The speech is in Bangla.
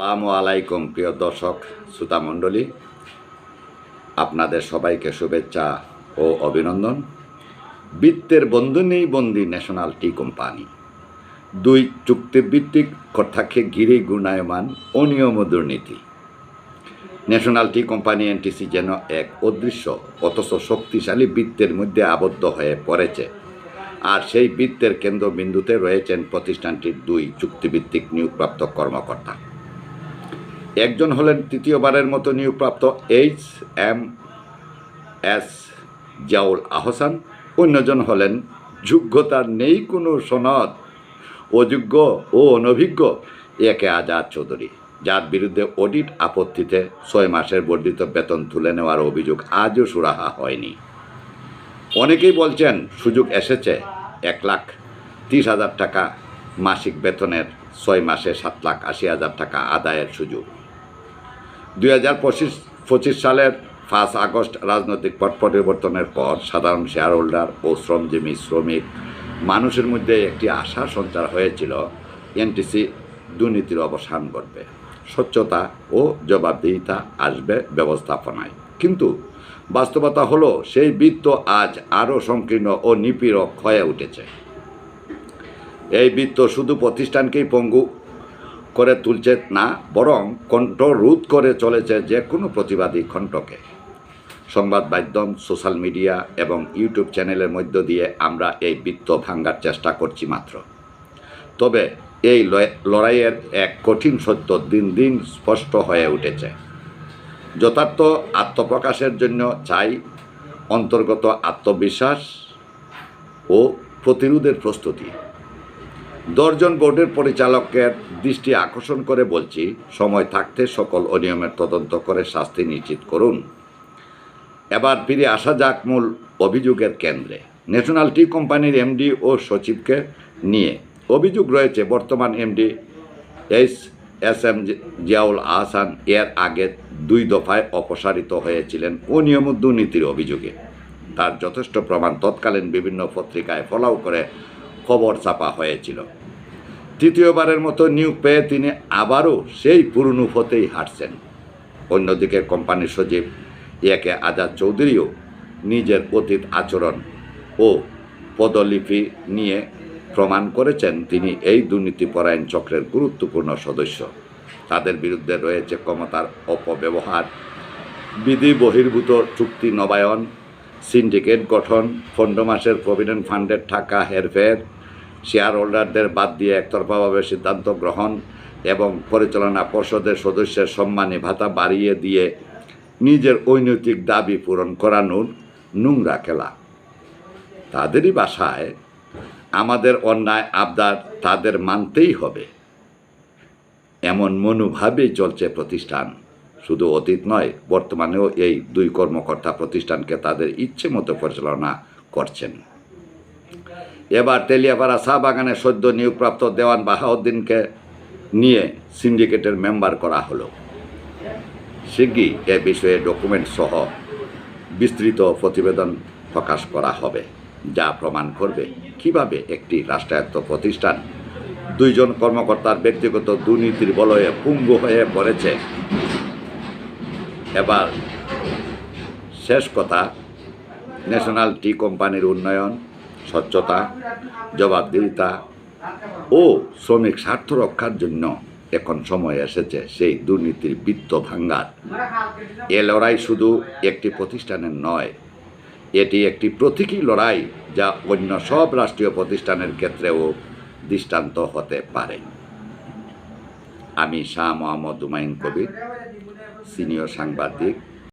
আসসালামু আলাইকুম, প্রিয় দর্শক, শ্রোতা মণ্ডলী। আপনাদের সবাইকে শুভেচ্ছা ও অভিনন্দন। বৃত্তের বন্ধনেই বন্দি ন্যাশনাল টি কোম্পানি। দুই চুক্তিভিত্তিক কথাকে ঘিরে গুণায়মান অনিয়ম দুর্নীতি। ন্যাশনাল টি কোম্পানি এনটিসি যেন এক অদৃশ্য, অথচ শক্তিশালী বৃত্তের মধ্যে আবদ্ধ হয়ে পড়েছে। আর সেই বৃত্তের কেন্দ্রবিন্দুতে রয়েছেন প্রতিষ্ঠানটির দুই চুক্তিভিত্তিক নিয়োগপ্রাপ্ত কর্মকর্তা। একজন হলেন তৃতীয়বারের মতো নিয়োগপ্রাপ্ত H M S Zaul Ahsan, অন্যজন হলেন যোগ্যতার নেই কোনো সনদ। অযোগ্য ও অনভিজ্ঞ একে আজাদ চৌধুরী, যার বিরুদ্ধে অডিট আপত্তিতে ছয় মাসের বর্ধিত বেতন তুলে নেওয়ার অভিযোগ আজও সুরাহা হয়নি। অনেকেই বলছেন সুযোগ এসেছে, এক লাখ তিরিশ হাজার টাকা মাসিক বেতনের ছয় মাসে সাত লাখ আশি হাজার টাকা আদায়ের সুযোগ। দুই হাজার পঁচিশ পঁচিশ সালের ফার্স্ট আগস্ট রাজনৈতিক পট পরিবর্তনের পর সাধারণ শেয়ার হোল্ডার ও শ্রমজীবী, শ্রমিক মানুষের মধ্যে একটি আশার সঞ্চার হয়েছিল, এনটিসি দুর্নীতির অবসান ঘটবে। স্বচ্ছতা ও জবাবদিহিতা আসবে ব্যবস্থাপনায়। কিন্তু বাস্তবতা হলো, সেই বৃত্ত আজ আরও সংকীর্ণ ও নিপীড়ক হয়ে উঠেছে। এই বৃত্ত শুধু প্রতিষ্ঠানকেই পঙ্গু করে তুলছে না, বরং কণ্ঠ রোধ করে চলেছে যে কোনো প্রতিবাদী কণ্ঠকে। সংবাদ মাধ্যম, সোশ্যাল মিডিয়া এবং ইউটিউব চ্যানেলের মধ্য দিয়ে আমরা এই বৃত্ত ভাঙ্গার চেষ্টা করছি মাত্র। তবে এই লড়াইয়ের এক কঠিন সত্য দিন দিন স্পষ্ট হয়ে উঠেছে। যথার্থ আত্মপ্রকাশের জন্য চাই অন্তর্গত আত্মবিশ্বাস ও প্রতিরোধের প্রস্তুতি। দশজন বোর্ডের পরিচালকের দৃষ্টি আকর্ষণ করে বলছি, সময় থাকতে সকল অনিয়মের তদন্ত করে শাস্তি নিশ্চিত করুন। এবার ফিরে আসা যাক মূল অভিযোগের কেন্দ্রে। ন্যাশনাল টি কোম্পানির এমডি ও সচিবকে নিয়ে অভিযোগ রয়েছে, বর্তমান MD S S M Ziaul Ahsan এর আগে দুই দফায় অপসারিত হয়েছিলেন অনিয়ম দুর্নীতির অভিযোগে। তার যথেষ্ট প্রমাণ তৎকালীন বিভিন্ন পত্রিকায় ফলাও করে খবর ছাপা হয়েছিল। তৃতীয়বারের মতো নিয়োগ পেয়ে তিনি আবারও সেই পুরনো পথেই হাঁটছেন। অন্যদিকে কোম্পানির সচিব ইয়াকে আজাদ চৌধুরীও নিজের অতীত আচরণ ও পদলিপি নিয়ে প্রমাণ করেছেন। তিনি এই দুর্নীতিপরায়ণ চক্রের গুরুত্বপূর্ণ সদস্য। তাদের বিরুদ্ধে রয়েছে ক্ষমতার অপব্যবহার, বিধি বহির্ভূত চুক্তি নবায়ন, সিন্ডিকেট গঠন, ফন্ড মাসের প্রভিডেন্ট ফান্ডের টাকা হেরফের শেয়ার হোল্ডারদের বাদ দিয়ে একতরফাভাবে সিদ্ধান্ত গ্রহণ এবং পরিচালনা পর্ষদের সদস্যের সম্মানী ভাতা বাড়িয়ে দিয়ে নিজের ঐনৈতিক দাবি পূরণ করানোর নোংরা খেলা। তাদেরই বাসায় আমাদের অন্যায় আবদার তাদের মানতেই হবে। এমন মনোভাবেই চলছে প্রতিষ্ঠান। শুধু অতীত নয়, বর্তমানেও এই দুই কর্মকর্তা প্রতিষ্ঠানকে তাদের ইচ্ছে মতো পরিচালনা করছেন। এবার তেলিয়াপাড়া চা বাগানে সদ্য নিয়োগপ্রাপ্ত দেওয়ান বাহাউদ্দিনকে নিয়ে সিন্ডিকেটের মেম্বার করা হলো। শিগগিরই এ বিষয়ে ডকুমেন্ট সহ বিস্তৃত প্রতিবেদন প্রকাশ করা হবে, যা প্রমাণ করবে কীভাবে একটি রাষ্ট্রায়ত্ত প্রতিষ্ঠান দুইজন কর্মকর্তার ব্যক্তিগত দুর্নীতির বলয়ে পুঙ্গু হয়ে পড়েছে। এবার শেষ কথা, ন্যাশনাল টি কোম্পানির উন্নয়ন স্বচ্ছতা, জবাবদিহিতা ও শ্রমিক স্বার্থ রক্ষার জন্য এখন সময় এসেছে সেই দুর্নীতির বৃত্ত ভাঙ্গার। এ লড়াই শুধু একটি প্রতিষ্ঠানের নয়, এটি একটি প্রতীকী লড়াই যা অন্য সব রাষ্ট্রীয় প্রতিষ্ঠানের ক্ষেত্রেও দৃষ্টান্ত হতে পারে। আমি শাহ মোহাম্মদ হুমায়ুন কবির, সিনিয়র সাংবাদিক